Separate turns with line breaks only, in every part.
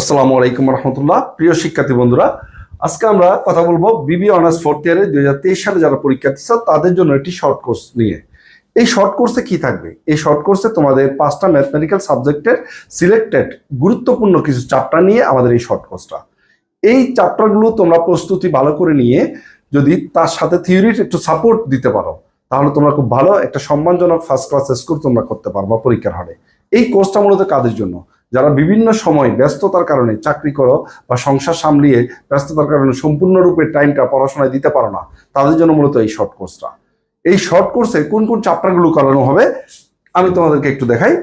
আসসালামু আলাইকুম রহমতুল্লাহ। প্রিয় শিক্ষার্থী বন্ধুরা, আজকে আমরা কথা বলব বিবি অনার্স ফোর্থ ইয়ারে দুই হাজার তেইশ সালে যারা পরীক্ষা দিচ্ছে তাদের জন্য একটি শর্ট কোর্স নিয়ে। এই শর্ট কোর্সে কি থাকবে? এই শর্ট কোর্সে তোমাদের পাঁচটা ম্যাথমেটিক্যাল সাবজেক্টের সিলেক্টেড গুরুত্বপূর্ণ কিছু চ্যাপ্টার নিয়ে আমাদের এই শর্ট কোর্সটা এই চ্যাপ্টারগুলো তোমরা প্রস্তুতি ভালো করে নিয়ে যদি তার সাথে থিওরির একটু সাপোর্ট দিতে পারো, তাহলে তোমরা খুব ভালো একটা সম্মানজনক ফার্স্ট ক্লাস স্কোর তোমরা করতে পারবা পরীক্ষার হলে। এই কোর্সটা মূলত কাদের জন্য? যারা বিভিন্ন সময় ব্যস্ততার কারণে চাকরি করো বা সংসার সামলিয়ে ব্যস্ততার কারণে সম্পূর্ণরূপে টাইমটা পড়াশোনায় দিতে পারো না, তাদের জন্য মূলত এই শর্ট কোর্সটা এই শর্ট কোর্সে কোন কোন চ্যাপ্টারগুলো করানো হবে, আমি তোমাদেরকে একটু দেখাই।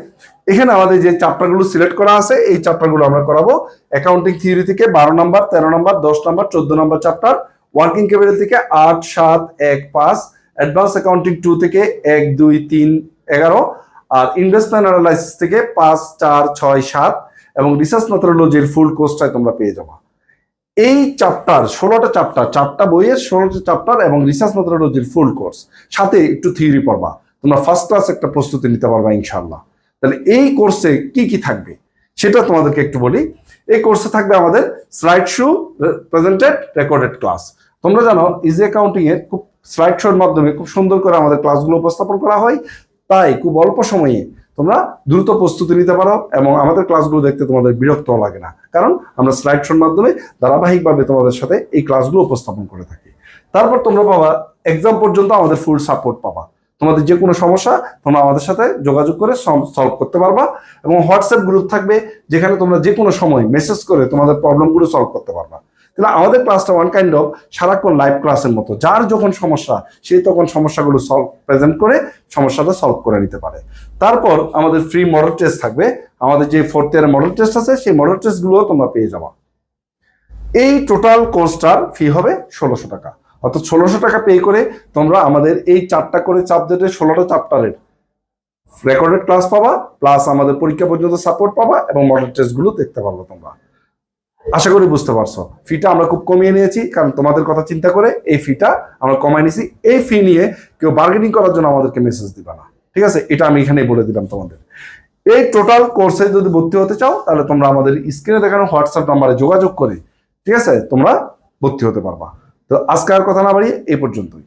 এখানে আমাদের যে চ্যাপ্টারগুলো সিলেক্ট করা আছে, এই চ্যাপ্টারগুলো আমরা করাবো। অ্যাকাউন্টিং থিওরি থেকে বারো নম্বর তেরো নম্বর দশ নম্বর চোদ্দ নম্বর চ্যাপ্টার ওয়ার্কিং ক্যাপিটাল থেকে আট, সাত, এক, পাঁচ অ্যাডভান্স অ্যাকাউন্টিং টু থেকে এক, দুই, তিন, এগারো আর ইনভেস্টমেন্ট অ্যানালাইসিস থেকে পাঁচ, চার, ছয়, সাত এবং রিসার্চ মেথোডোলজির ফুল কোর্সটাই তোমরা পেয়ে যাবে। এই চ্যাপ্টার ষোলোটা চ্যাপ্টার চারটা বইয়ের ষোলোটা চ্যাপ্টার এবং রিসার্চ মেথোডোলজির ফুল কোর্স সাথে একটু থিওরি পড়বা। তোমরা ফার্স্ট ক্লাস একটা প্রস্তুতি নিতে পারবা ইনশাল্লাহ তাহলে এই কোর্সে কি কি থাকবে সেটা তোমাদেরকে একটু বলি। এই কোর্সে থাকবে আমাদের slide show presented recorded class তোমরা জানো ইজি অ্যাকাউন্টিং এর খুব স্লাইড শোর মাধ্যমে খুব সুন্দর করে আমাদের ক্লাসগুলো উপস্থাপন করা হয়। তাই খুব অল্প সময়ে তোমরা দ্রুত প্রস্তুতি নিতে পারো এবং আমাদের ক্লাসগুলো দেখতে তোমাদের বিরক্ত লাগে না। কারণ আমরা স্লাইড শোর মাধ্যমে ধারাবাহিকভাবে তোমাদের সাথে এই ক্লাসগুলো উপস্থাপন করে থাকি। তারপর তোমরা পাবা এক্সাম পর্যন্ত আমাদের ফুল সাপোর্ট পাবা। তোমাদের যে কোনো সমস্যা তোমরা আমাদের সাথে যোগাযোগ করে সলভ করতে পারবা এবং হোয়াটসঅ্যাপ গ্রুপ থাকবে, যেখানে তোমরা যে কোনো সময় মেসেজ করে তোমাদের প্রবলেমগুলো সলভ করতে পারবা। তাহলে আমাদের ক্লাসটা ওয়ান কাইন্ড অফ সারাক্ষণ লাইভ ক্লাসের মতো। যার যখন সমস্যা, সে তখন সমস্যাগুলো সলভ প্রেজেন্ট করে সমস্যাটা সলভ করে নিতে পারে। তারপর আমাদের ফ্রি মডেল টেস্ট থাকবে। আমাদের যে ফোর্থ ইয়ারের মডেল টেস্ট আছে, সেই মডেল টেস্টগুলোও তোমরা পেয়ে যাবা। এই টোটাল কোর্সটার ফি হবে ষোলোশো টাকা। অর্থাৎ ষোলোশো টাকা পে করে তোমরা আমাদের এই চারটা করে সাবজেক্টের ষোলোটা চ্যাপ্টারের রেকর্ডেড ক্লাস পাবা প্লাস আমাদের পরীক্ষা পর্যন্ত সাপোর্ট পাবা এবং মডেল টেস্টগুলো দেখতে পারব তোমরা। আশা করি বুঝতে পারছ। ফিটা আমরা খুব কমিয়ে নিয়েছি, কারণ তোমাদের কথা চিন্তা করে এই ফিটা আমরা কমাই নিয়েছি এই ফি নিয়ে কেউ বার্গেনিং করার জন্য আমাদেরকে মেসেজ দিবা না, ঠিক আছে? এটা আমি এখানেই বলে দিলাম তোমাদের। এই টোটাল কোর্সে যদি ভর্তি হতে চাও, তাহলে তোমরা আমাদের স্ক্রিনে দেখানো হোয়াটসঅ্যাপ নাম্বারে যোগাযোগ করে, ঠিক আছে? তোমরা ভর্তি হতে পারবা। তো আজকে আর কথা না বাড়িয়ে, এই পর্যন্তই।